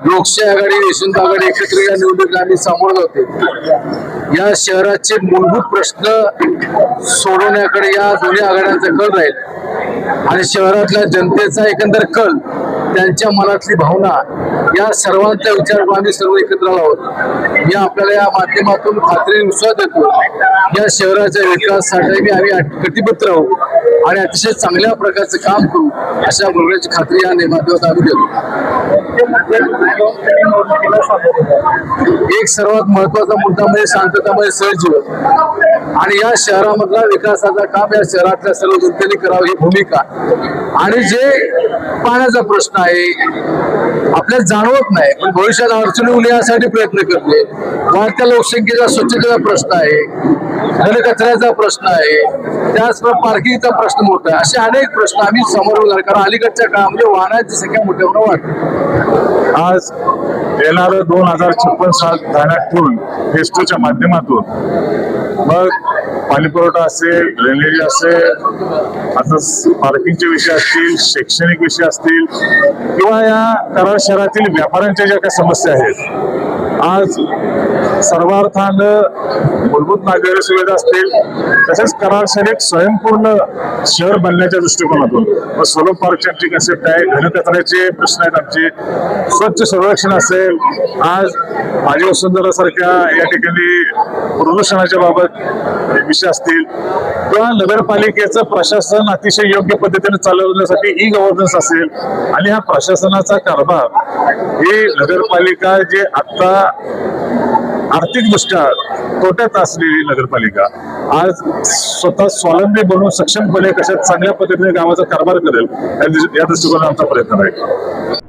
लोकशाही आघाडी यशवंत आघाडी एकत्र या निवडणुकीला आम्ही सामोरं जाते. या शहराचे मूलभूत प्रश्न सोडवण्याकडे या दोन्ही आघाड्यांचा कल राहील. आणि शहरातल्या जनतेचा एकंदर कल त्यांच्या मनातली भावना या सर्वांचा विचार आम्ही सर्व एकत्र आहोत. मी आपल्याला या माध्यमातून खात्री विश्वास देतो या शहराच्या विकासासाठी मी आम्ही कटिबद्ध राहू आणि अतिशय चांगल्या प्रकारचं काम करू अशा बोलण्याची खात्री या माध्यमातून आम्ही देतो. एक सर्वात महत्त्वाचा मुद्दा म्हणजे शांततामध्ये सहजीवन आणि या शहरामधला विकासाचा काम या शहरातल्या सर्व जनतेने करावं ही भूमिका. आणि जे पाण्याचा प्रश्न आहे आपल्याला जाणवत नाही पण भविष्यात अडचणी येऊ यासाठी प्रयत्न करते. वाढत्या लोकसंख्येचा स्वच्छतेचा प्रश्न आहे. घनकचऱ्याचा प्रश्न आहे त्याचप्रमाणे पार्किंगचा प्रश्न मोठा आहे. असे अनेक प्रश्न आम्ही समोर उभे कारण अलीकडच्या काळामध्ये म्हणजे वाहनांची संख्या मोठ्या प्रमाणात आज येणारं दोन हजार छप्पन साल ध्यानात ठेवून फेस्टोच्या माध्यमातून मग पाणीपुरवठा असेल ड्रेनेज असेल आता पार्किंगचे विषय असतील शैक्षणिक विषय असतील किंवा या कराड शहरातील व्यापाऱ्यांच्या ज्या काही समस्या आहेत आज सर्वार्थानं मूलभूत नागरी सुविधा असतील तसेच कराड शहर एक स्वयंपूर्ण शहर बनण्याच्या दृष्टिकोनातून. मग सोलो पार्कच्या आमची कन्सेप्ट आहे. घनकचऱ्याचे प्रश्न आहेत आमचे. स्वच्छ संरक्षण असेल. आज माझी वसुंधरासारख्या या ठिकाणी प्रदूषणाच्या बाबत विषय असतील. किंवा नगरपालिकेचं प्रशासन अतिशय योग्य पद्धतीने चालवण्यासाठी ई गव्हर्नन्स असेल. आणि हा प्रशासनाचा कारभार ही नगरपालिका जे आता आर्थिकदृष्ट्या तोट्यात असलेली नगरपालिका आज स्वतः स्वावलंबी बनून सक्षमपणे कशा चांगल्या पद्धतीने गावाचा कारभार करेल या या दृष्टिकोनात आमचा प्रयत्न आहे.